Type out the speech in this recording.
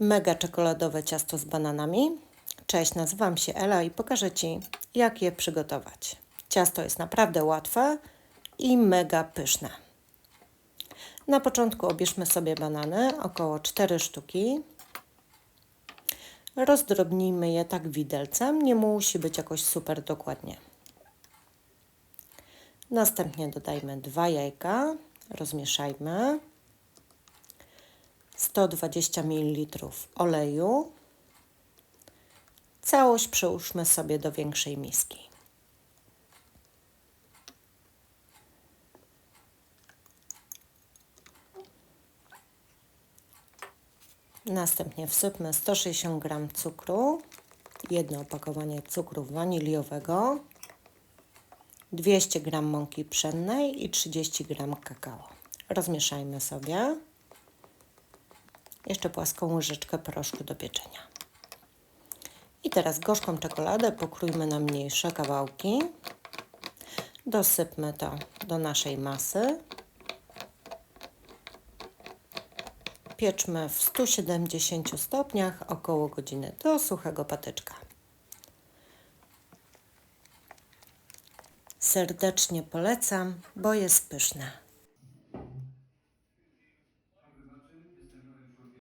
mega czekoladowe ciasto z bananami. Cześć, nazywam się Ela i pokażę Ci, jak je przygotować. Ciasto jest naprawdę łatwe i mega pyszne. Na początku obierzmy sobie banany, około 4 sztuki. Rozdrobnijmy je tak widelcem, nie musi być jakoś super dokładnie. Następnie dodajmy dwa jajka, rozmieszajmy. 120 ml oleju. Całość przełóżmy sobie do większej miski. Następnie wsypmy 160 g cukru, jedno opakowanie cukru waniliowego, 200 g mąki pszennej i 30 g kakao. Rozmieszajmy sobie. Jeszcze płaską łyżeczkę proszku do pieczenia. I teraz gorzką czekoladę pokrójmy na mniejsze kawałki. Dosypmy to do naszej masy. Pieczmy w 170 stopniach około godziny do suchego patyczka. Serdecznie polecam, bo jest pyszne.